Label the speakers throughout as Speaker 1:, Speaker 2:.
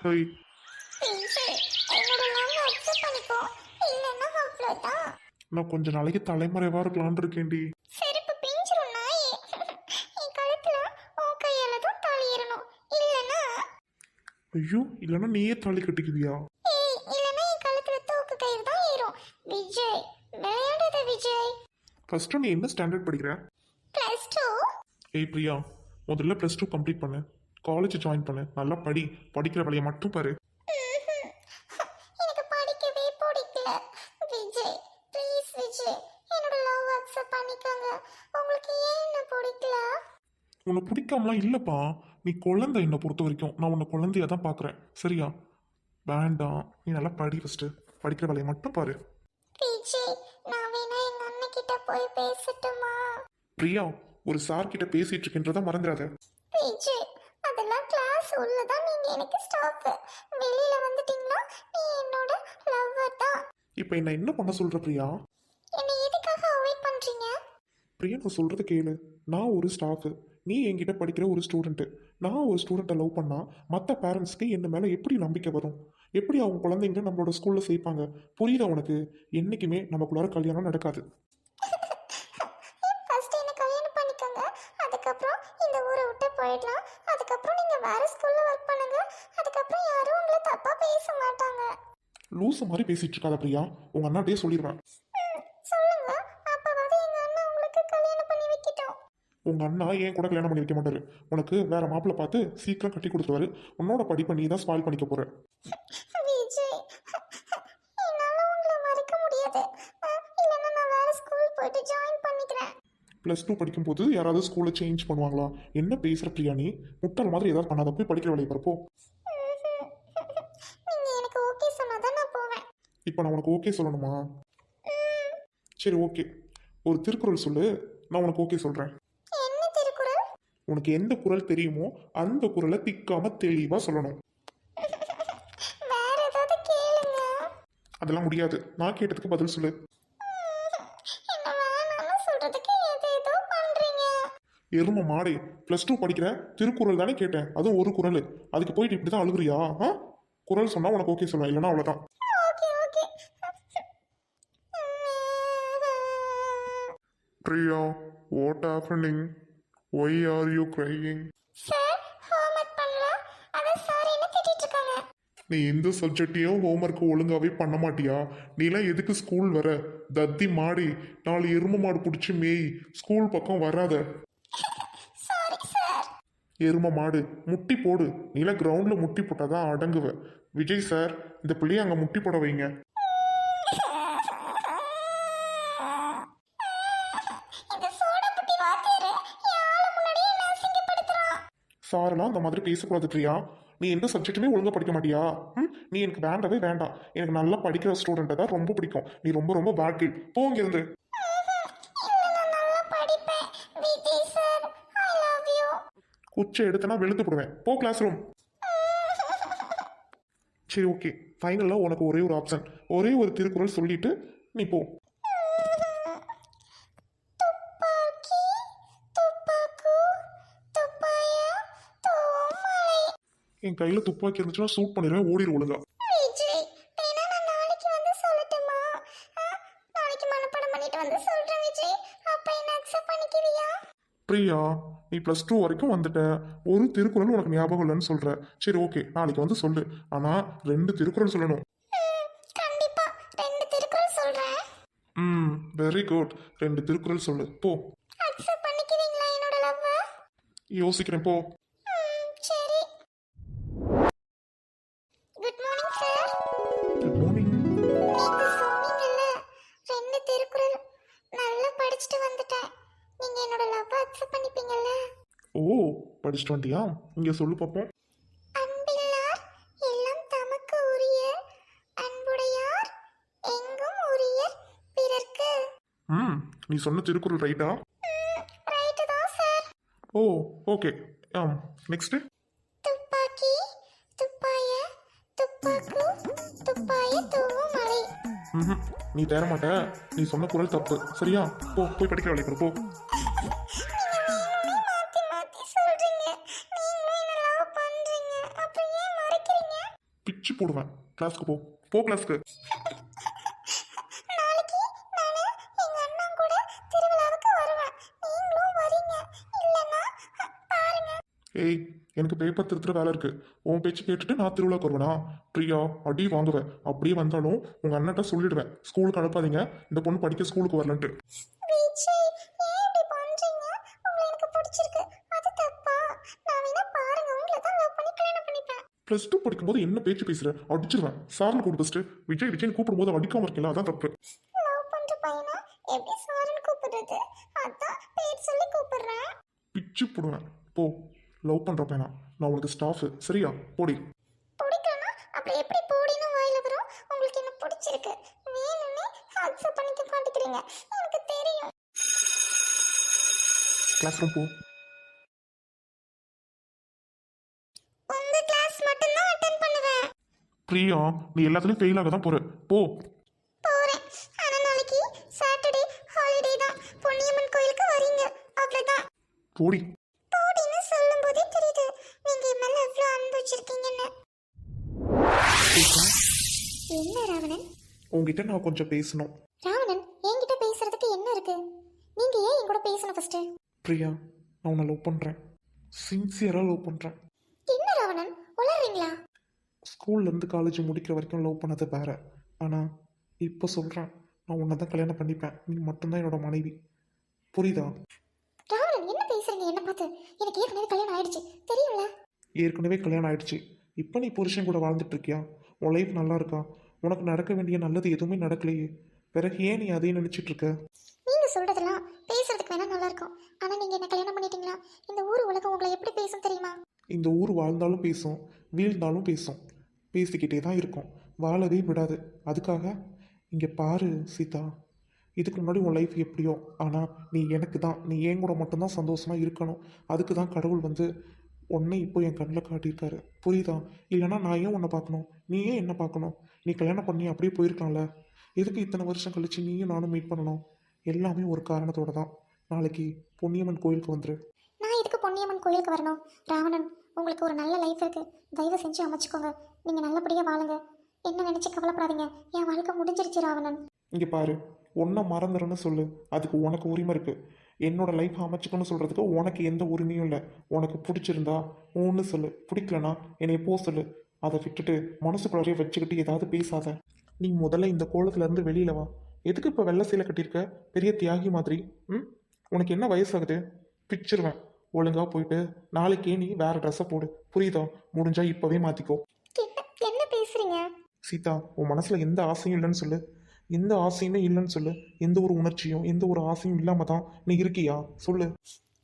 Speaker 1: High.
Speaker 2: Vijay என்னோட love accept பண்ணிக்கோ. இல்லைன்னா அவ்வளோதான்
Speaker 1: நான் கொஞ்ச நாளைக்கு தலைமறைவா இருக்கலாம்னு இருக்கேன்டி.
Speaker 2: செருப்பு பிஞ்சிரும் நாயே. என் கழுத்துல உன் கையால தான் தாலி ஏறணும். இல்லைன்னா?
Speaker 1: ஐயோ இல்லைன்னா நீயே தாலி கட்டிக்குவியா?
Speaker 2: ஏய் இல்லைன்னா என் கழுத்துல தூக்கு கயிறு தான் ஏறும். விஜய் விளையாடாத விஜய்.
Speaker 1: ஃபர்ஸ்ட்டு நீ என்ன ஸ்டாண்டர்ட் படிக்கிற?
Speaker 2: ப்ளஸ் டூ
Speaker 1: ஏய் பிரியா முதல்ல ப்ளஸ் டூ கம்ப்ளீட் பண்ணு. காலேஜ் ஜாயின் பண்ணு. நல்லா படி. படிக்கிற வேலையை மட்டும் பாரு.
Speaker 2: எனக்கு படிக்கவே பிடிக்கல. விஜய் ப்ளீஸ் விஜய் என்னோட லவ் அக்செப்ட் பண்ணிக்கோங்க. உங்களுக்கு ஏன் என்ன பிடிக்கல?
Speaker 1: உன்னை பிடிக்காமலாம் இல்லைப்பா. நீ குழந்தை என்னை பொறுத்த வரைக்கும். நான் உன்னை குழந்தையா தான் பார்க்குறேன். சரியா? வேண்டாம். நீ நல்லா படி ஃபஸ்ட்டு படிக்கிற வேலையை மட்டும் பாரு.
Speaker 2: விஜய் நான் வேணா எங்க அண்ணன் கிட்ட போய் பேசட்டுமா?
Speaker 1: பிரியா ஒரு சார் கிட்ட பேசிட்டு இருக்கின்றத மறந்துடாத.
Speaker 2: விஜய் உள்ளதான் நீங்க எனக்கு ஸ்டாப் வெளியில வந்துட்டீங்களா நீ என்னோட லவ்வர் தான்.
Speaker 1: இப்போ என்ன என்ன பண்ண சொல்ற பிரியா?
Speaker 2: என்னை எதுக்காக அவாய்ட் பண்றீங்க?
Speaker 1: பிரியா நான் சொல்றது கேளு. நான் ஒரு ஸ்டாஃபு நீ என்கிட்ட படிக்கிற ஒரு ஸ்டூடெண்ட்டு நான் ஒரு ஸ்டூடெண்ட்டை லவ் பண்ணா மற்ற பேரண்ட்ஸ்க்கு என்ன மேலே எப்படி நம்பிக்கை வரும்? எப்படி அவங்க குழந்தைங்க நம்மளோட ஸ்கூலில் சேர்ப்பாங்க புரியுதா உனக்கு? என்றைக்குமே நமக்குள்ளார கல்யாணம் நடக்காது
Speaker 2: ஃபர்ஸ்ட் என்ன கல்யாணம் பண்ணிக்கோங்க அதுக்கப்புறம் இந்த ஊரை விட்டு போயிடலாம். அதுக்கப்புறம் நீங்க வேற ஸ்கூல்ல ஒர்க் பண்ணுங்க. அதுக்கப்புறம் யாரும் உங்களை தப்பா பேச மாட்டாங்க.
Speaker 1: லூசு மாதிரி பேசிட்டு இருக்காத பிரியா. உங்க அண்ணாட்டே சொல்லிடுவேன்
Speaker 2: சொல்லுங்க. அப்பவாவது எங்க அண்ணன் உங்களுக்கு கல்யாணம் பண்ணி வைக்கட்டும்.
Speaker 1: உங்க அண்ணா ஏன் கூட கல்யாணம் பண்ணி வைக்க மாட்டாரு. உனக்கு வேற மாப்பிள்ளை பார்த்து சீக்கிரம் கட்டி கொடுத்துருவாரு. உன்னோட படிப்பை நீ தான் ஸ்பாயில் பண்ணிக்க போற
Speaker 2: விஜய் என்னால உங்களை மறக்க முடியாது.
Speaker 1: ப்ளஸ் டூ படிக்கும்போது யாராவது ஸ்கூலை சேஞ்ச் பண்ணுவாங்களா? என்ன பேசுற பிரியா நீ? முட்டாள் மாதிரி ஏதாவது பண்ணாத போய் படிக்கிற வேலையை பார்ப்போ இப்போ நான் உனக்கு ஓகே சொல்லணுமா? சரி ஓகே ஒரு திருக்குறள் சொல்லு நான் உனக்கு ஓகே சொல்கிறேன் உனக்கு எந்த குறள் தெரியுமோ அந்த குறளை திக்காம தெளிவாக சொல்லணும். அதெல்லாம் முடியாது. நான் கேட்டதுக்கு பதில் சொல்லு. எரும மாடே. ப்ளஸ் டூ படிக்கிற திருக்குறள் தானே கேட்டேன். அதுவும் ஒரு குறள். அதுக்கு போயிட்டு இப்படி தான் அழுகுறியா? ஆ? குறள் சொன்னா உனக்கு ஓகே சொல்லுவேன். இல்லைன்னா அவ்வளோதான் Priya what happening why are you crying நீ எந்த சப்ஜெக்டையும் ஹோம்ஒர்க் ஒழுங்காவே பண்ண மாட்டியா? நீலாம் எதுக்கு ஸ்கூல் வர? தத்தி மாடி. நாலு எரும மாடு பிடிச்சி மேய். ஸ்கூல் பக்கம் வராத. எரும மாடு. முட்டி போடு. நீலாம் கிரவுண்டில் முட்டி போட்டாதான் அடங்குவ. விஜய் சார் இந்த பிள்ளைய அங்கே முட்டி போட வைங்க. சாரெல்லாம் அந்த மாதிரி பேசக்கூடாது பிரியா. நீ எந்த சப்ஜெக்ட்டுமே ஒழுங்கா படிக்க மாட்டியா? ம்? நீ எனக்கு வேண்டவே வேண்டாம். எனக்கு நல்லா படிக்கிற ஸ்டூடெண்ட்டை தான் ரொம்ப பிடிக்கும். நீ ரொம்ப ரொம்ப பேட் கேள் போங்க குச்சை எடுத்தனா வெளுத்து போடுவேன். போ கிளாஸ் ரூம் சரி ஓகே ஃபைனலாக உனக்கு ஒரே ஒரு ஆப்ஷன் ஒரே ஒரு திருக்குறள் சொல்லிட்டு நீ போ. என் கையில் துப்பாக்கி இருந்துச்சுன்னா சூட் பண்ணிடுவேன் ஓடிடு ஒழுங்கா. பிரியா நீ ப்ளஸ் டூ வரைக்கும் வந்துட்ட. ஒரு திருக்குறள் உனக்கு ஞாபகம் இல்லைன்னு சொல்ற. சரி ஓகே நாளைக்கு வந்து சொல்லு. ஆனால் ரெண்டு திருக்குறள் சொல்லணும்.
Speaker 2: ம்,
Speaker 1: வெரி குட் ரெண்டு திருக்குறள் சொல்லு. போ.
Speaker 2: அக்செப்ட் பண்ணிக்கிறீங்களா என்னோட லவ்
Speaker 1: யோசிக்கிறேன் போ.
Speaker 2: சரி. Good morning sir
Speaker 1: good morning
Speaker 2: நீங்க சொன்னீங்கல்ல ரெண்டு திருக்குறள் நல்லா படிச்சுட்டு வந்துட்டேன். நீங்க என்னோட லவ் அக்செப்ட் பண்ணிப்பீங்கல்ல?
Speaker 1: ஓ படிச்சுட்டு வந்துட்டியா? இங்கே சொல்லு பார்ப்போம்
Speaker 2: அன்பில்லார் எல்லாம் தமக்கு உரிய. அன்புடையார் எங்கும் உரிய பிறர்க்கு.
Speaker 1: ம் நீ சொன்ன திருக்குறள் ரைட்டா
Speaker 2: ரைட்டு தான் சார்
Speaker 1: ஓ ஓகே ஆம் நெக்ஸ்ட்டு
Speaker 2: துப்பாக்கி துப்பாய துப்பாக்கு துப்பாய தூவும் மலை
Speaker 1: நீ தேர மாட்ட நீ சொன்ன குரல் தப்பு. சரியா? போ போய் படிக்கிற வேலைக்கு போ. பிச்சு போடுவேன். கிளாஸ்க்கு போ. போ கிளாஸ்க்கு ஏய் எனக்கு பேப்பர் திருத்துற வேலை இருக்கு. உன் பேச்சு கேட்டுட்டு நான் திருவிழாக்கு வருவேனா? பிரியா அடி வாங்குவேன். அப்படியே வந்தாலும் உங்க அண்ணன்ட்ட சொல்லிடுவேன். ஸ்கூலுக்கு அனுப்பாதீங்க. இந்த பொண்ணு படிக்க ஸ்கூலுக்கு வரலன்ட்டு. ப்ளஸ் டூ படிக்கும்போது என்ன பேச்சு பேசுற? அடிச்சிருவேன். சார்னு கூப்பிட்டு ஃபஸ்ட்டு விஜய் விஜய்னு கூப்பிடும்போது அடிக்காம இருக்கல அதான் தப்பு.
Speaker 2: லவ் பண்ற பையனா? எப்படி சாருன்னு கூப்பிடுறது? அதான் பேர் சொல்லி கூப்பிடுறேன்.
Speaker 1: பிச்சு போடுவேன். போ. லவ் பண்ற பையனா? நான் உனக்கு ஸ்டாஃபு சரியா? போடி.
Speaker 2: பிடிக்கலனா அப்புறம் எப்படி போடின்னு வாயில வரும்? உங்களுக்கு என்ன பிடிச்சிருக்கு? வேணும்னே அக்செப்ட் பண்ணிக்க மாட்டேங்கிறீங்க. எனக்கு தெரியும்.
Speaker 1: கிளாஸ் ரூம் போ. பிரியா நீ எல்லாத்துலயும் ஃபெயில் ஆக தான் போற. போ.
Speaker 2: போறேன். ஆனா நாளைக்கு சாட்டர்டே ஹாலிடே தான். பொன்னியம்மன் கோயிலுக்கு வரீங்க. அவ்வளவுதான்.
Speaker 1: போடி.
Speaker 2: போடின்னு சொல்லும்போதே தெரியுது. நீங்க என் மேல எவ்வளவு அன்பு வச்சிருக்கீங்கன்னு. என்ன ராவணன்?
Speaker 1: உங்ககிட்ட நான் கொஞ்சம் பேசணும்.
Speaker 2: ராவணன் என்கிட்ட பேசுறதுக்கு என்ன இருக்கு? நீங்க ஏன் என் கூட பேசணும் ஃபர்ஸ்ட்
Speaker 1: பிரியா நான் உன்னை லவ் பண்றேன். சின்சியரா லவ் பண்றேன். ஸ்கூல்ல இருந்து காலேஜ் முடிக்கிற வரைக்கும் லவ் பண்ணது வேற. ஆனா இப்போ சொல்றேன் நான் உன்னை தான் கல்யாணம் பண்ணிப்பேன். நீ மட்டும்தான் என்னோட மனைவி. புரியுதா?
Speaker 2: ராவணன் என்ன பேசுறீங்க? என்ன பார்த்து. எனக்கு ஏற்கனவே கல்யாணம் ஆயிடுச்சு. தெரியும்ல?
Speaker 1: ஏற்கனவே கல்யாணம் ஆயிடுச்சு. இப்போ நீ புருஷன் கூட வாழ்ந்துட்டு இருக்கியா உன் லைஃப் நல்லா இருக்கா? உனக்கு நடக்க வேண்டிய நல்லது எதுவுமே நடக்கலையே. பிறகு ஏன் நீ அதையும் நினைச்சிட்டு இருக்க
Speaker 2: நீங்க சொல்றதெல்லாம் பேசுறதுக்கு வேணா நல்லா இருக்கும். ஆனா நீங்க என்ன கல்யாணம் பண்ணிட்டீங்களா? இந்த ஊர் உலகம் உங்களை எப்படி பேசும் தெரியுமா?
Speaker 1: இந்த ஊர் வாழ்ந்தாலும் பேசும் வீழ்ந்தாலும் பேசும். பேசிக்கிட்டே தான் இருக்கும். வாழவே விடாது. அதுக்காக இங்கே பாரு சீதா. இதுக்கு முன்னாடி உன் லைஃப் எப்படியோ ஆனால் நீ எனக்கு தான். நீ என் கூட மட்டும்தான் சந்தோஷமாக இருக்கணும். அதுக்கு தான் கடவுள் வந்து உன்னை இப்போ என் கண்ணில் காட்டியிருக்காரு. புரியுதா? இல்லைன்னா நான் ஏன் உன்னை பார்க்கணும்? நீ ஏன் என்ன பார்க்கணும்? நீ கல்யாணம் பண்ணி அப்படியே போயிருக்கலாம்ல? எதுக்கு இத்தனை வருஷம் கழிச்சு நீயும் நானும் மீட் பண்ணணும்? எல்லாமே ஒரு காரணத்தோட தான். நாளைக்கு பொன்னியம்மன் கோயிலுக்கு வந்துரு.
Speaker 2: நான் எதுக்கு பொன்னியம்மன் கோயிலுக்கு வரணும்? ராவணன் உங்களுக்கு ஒரு நல்ல லைஃப் இருக்கு. தயவு செஞ்சு அமைச்சுக்கோங்க. நீங்க நல்லபடியா வாழுங்க. என்ன நினைச்சு கவலைப்படாதீங்க. என் வாழ்க்கை முடிஞ்சிருச்சு ராவணன்.
Speaker 1: இங்கே பாரு ஒன்றை மறந்துடுன்னு சொல்லு. அதுக்கு உனக்கு உரிமை இருக்கு. என்னோட லைஃப் அமைச்சுக்கணும்னு சொல்கிறதுக்கு உனக்கு எந்த உரிமையும் இல்லை. உனக்கு பிடிச்சிருந்தா ஒன்று சொல்லு. பிடிக்கலனா என்னை போ சொல்லு. அதை விட்டுட்டு மனசுக்குள்ளாரையே வச்சுக்கிட்டு ஏதாவது பேசாத. நீ முதல்ல இந்த கோலத்துலேருந்து வெளியில் வெளியில வா. எதுக்கு இப்போ வெள்ளை சீலை கட்டியிருக்க? பெரிய தியாகி மாதிரி. ம்? உனக்கு என்ன வயசாகுது? பிச்சிருவேன். ஒழுங்காக போயிட்டு நாளைக்கே நீ வேறு ட்ரெஸ்ஸை போடு. புரியுதா? முடிஞ்சால் இப்போவே மாற்றிக்கோ
Speaker 2: பேசுறீங்க?
Speaker 1: சீதா உன் மனசுல எந்த ஆசையும் இல்லைன்னு சொல்லு. எந்த ஆசையுமே இல்லைன்னு சொல்லு. எந்த ஒரு உணர்ச்சியும் எந்த ஒரு ஆசையும் இல்லாம தான் நீ இருக்கியா? சொல்லு.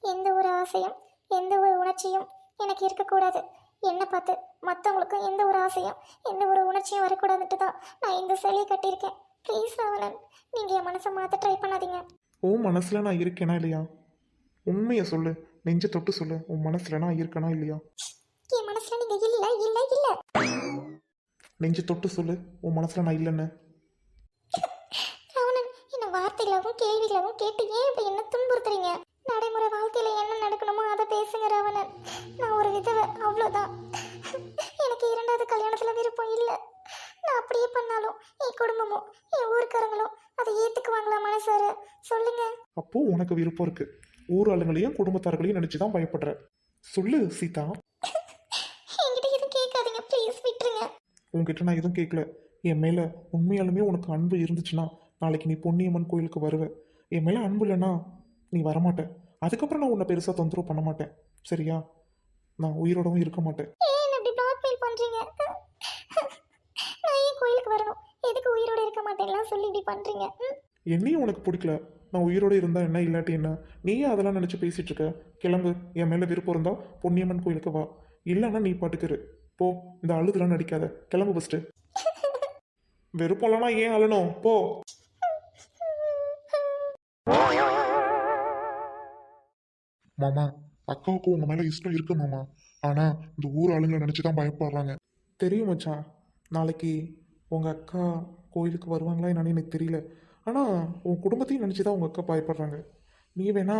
Speaker 2: எந்த ஒரு ஆசையும் எந்த ஒரு உணர்ச்சியும் எனக்கு இருக்கக்கூடாது. என்னை பார்த்து மற்றவங்களுக்கும் எந்த ஒரு ஆசையும் எந்த ஒரு உணர்ச்சியும் வரக்கூடாதுட்டு தான் நான் இந்த சிலையை கட்டியிருக்கேன். ப்ளீஸ் ராவணன் நீங்கள் என் மனசை மாற்ற ட்ரை பண்ணாதீங்க.
Speaker 1: உன் மனசுல நான் இருக்கேனா இல்லையா? உண்மையை சொல்லு. நெஞ்ச தொட்டு சொல்லு. உன் மனசுல நான் இருக்கேனா இல்லையா? நெஞ்ச தொட்டு சொல்லு உன் மனசுல நான் இல்லைன்னு.
Speaker 2: என்ன வார்த்தைகளாகவும் கேள்விகளாகவும் கேட்டு ஏன் இப்படி என்ன துன்புறுத்துறீங்க? நடைமுறை வாழ்க்கையில என்ன நடக்கணுமோ அதை பேசுங்க ராவணன் நான் ஒரு விதவை அவ்வளோதான் எனக்கு இரண்டாவது கல்யாணத்துல விருப்பம் இல்லை. நான் அப்படியே பண்ணாலும் என் குடும்பமும் என் ஊர்க்காரங்களும் அதை ஏத்துக்குவாங்களா மனசார? சொல்லுங்க.
Speaker 1: அப்போ உனக்கு விருப்பம் இருக்கு. ஊர் ஆளுங்களையும் குடும்பத்தார்களையும் நினைச்சு தான் பயப்படுற. சொல்லு சீதா
Speaker 2: என்கிட்ட எதுவும் கேட்காதீங்க ப்ளீஸ் விட்டுருங்க
Speaker 1: உன்கிட்ட நான் எதுவும் கேட்கல என் மேல உண்மையாலுமே உனக்கு அன்பு இருந்துச்சுன்னா நாளைக்கு நீ பொன்னியம்மன் கோயிலுக்கு வருவ. என் மேல அன்பு இல்லைன்னா நீ வரமாட்ட. அதுக்கப்புறம் நான் உன்னை பெருசா தொந்தரவு பண்ண மாட்டேன். சரியா? நான் உயிரோடவும் இருக்க மாட்டேன்.
Speaker 2: கோயிலுக்கு வரணும்? எதுக்கு உயிரோட இருக்க மாட்டேன்லாம் சொல்லி இப்படி?
Speaker 1: என்னையும் உனக்கு பிடிக்கல. நான் உயிரோட இருந்தா என்ன இல்லாட்டி என்ன? நீயே அதெல்லாம் நினைச்சு பேசிட்டு இருக்க. கிளம்பு. என் மேல விருப்பம் இருந்தா பொன்னியம்மன் கோயிலுக்கு வா. இல்லைன்னா நீ பாட்டுக்கிரு போ இந்த அழுதுலாம் நடிக்காத. கிளம்பு ஃபஸ்ட்டு வெறுப்பம்லாம் ஏன் அழணும்? போ. மாமா அக்காவுக்கு உங்க மேல இஷ்டம் இருக்கு மாமா. ஆனா இந்த ஊர் ஆளுங்களை நினச்சி தான் பயப்படுறாங்க. தெரியும் மச்சான் நாளைக்கு உங்க அக்கா கோயிலுக்கு வருவாங்களா என்னன்னு எனக்கு தெரியல. ஆனா உன் குடும்பத்தையும் நினச்சி தான் உங்க அக்கா பயப்படுறாங்க. நீ வேணா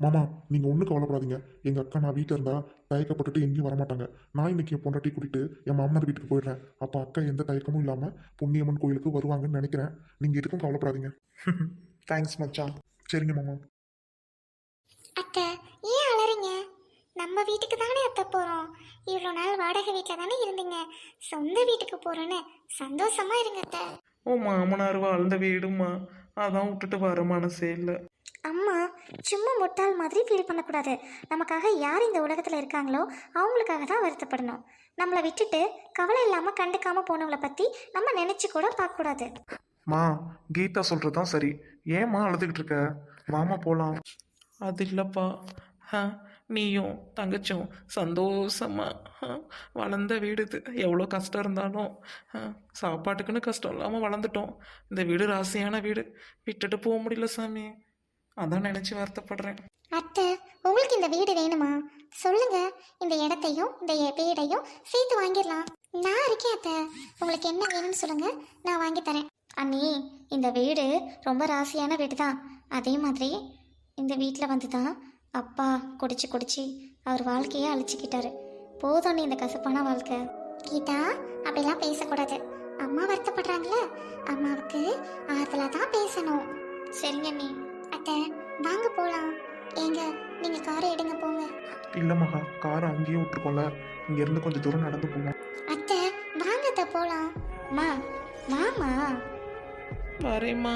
Speaker 1: மாமா நீங்க ஒண்ணு கவலைப்படாதீங்க. எங்க அக்கா நான் வீட்டில் இருந்தா தயக்கப்பட்டுட்டு எங்கேயும் வரமாட்டாங்க. நான் இன்னைக்கு என் பொண்டாட்டி கூட்டிட்டு என் மாமனார் வீட்டுக்கு போயிடுறேன். அப்போ அக்கா எந்த தயக்கமும் இல்லாமல் புண்ணியம்மன் கோயிலுக்கு வருவாங்கன்னு நினைக்கிறேன். நீங்கள் எதுக்கும் கவலைப்படாதீங்க. தேங்க்ஸ் மச்சான். சரிங்க மாமா.
Speaker 2: அத்தை ஏன் அலறீங்க? நம்ம வீட்டுக்கு தானே அத்தை போகிறோம் இவ்வளோ நாள் வாடகை வீட்டில் தானே இருந்தீங்க. சொந்த வீட்டுக்கு போகிறோன்னு சந்தோஷமா இருங்க அத்தை.
Speaker 3: ஓ மாமனார் வாழ்ந்த வீடுமா அதான் விட்டுட்டு வர மனசே இல்லை.
Speaker 2: சும்மா முட்டாள் மாதிரி ஃபீல் பண்ணக்கூடாது. நமக்காக யார் இந்த உலகத்தில் இருக்காங்களோ அவங்களுக்காக தான் வருத்தப்படணும். நம்மளை விட்டுட்டு கவலை இல்லாமல் கண்டுக்காமல் போனவங்கள பற்றி நம்ம நினச்சி கூட பார்க்கக்கூடாது.
Speaker 3: மா கீதா சொல்கிறது தான் சரி. ஏம்மா அழுதுகிட்டு இருக்க? வாமா போகலாம் அது இல்லைப்பா. ஆ நீயும் தங்கச்சும் சந்தோஷமா ஆ, வளர்ந்த வீடு இது. எவ்வளோ கஷ்டம் இருந்தாலும் சாப்பாட்டுக்குன்னு கஷ்டம் இல்லாமல் வளர்ந்துட்டோம். இந்த வீடு ராசியான வீடு. விட்டுட்டு போக முடியல சாமி. அதான் நினச்சி வருத்தப்படுறேன்.
Speaker 2: அத்தை உங்களுக்கு இந்த வீடு வேணுமா? சொல்லுங்க. இந்த இடத்தையும் இந்த வீடையும் சேர்த்து வாங்கிடலாம். நான் இருக்கேன் அத்தை. உங்களுக்கு என்ன வேணும்னு சொல்லுங்க. நான் வாங்கி தரேன். அண்ணி இந்த வீடு ரொம்ப ராசியான வீடு தான் அதே மாதிரி இந்த வீட்டில் வந்து தான் அப்பா குடிச்சு குடிச்சு அவர் வாழ்க்கையை அழிச்சுக்கிட்டாரு. போதும் நீ இந்த கசப்பான வாழ்க்கை. கீதா அப்படிலாம் பேசக்கூடாது. அம்மா வருத்தப்படுறாங்களே அம்மாவுக்கு ஆறுதலாக தான் பேசணும். சரிங்க நீ அத்தை வாங்க போகலாம் ஏங்க நீங்கள் காரை எடுங்க போங்க.
Speaker 3: இல்லை மகா காரை அங்கேயே விட்டுருக்கோம்ல. இங்கேருந்து கொஞ்சம் தூரம் நடந்து போவோம்.
Speaker 2: அத்தை வாங்க அத்தை போகலாம் மா மாமா
Speaker 3: வரேம்மா.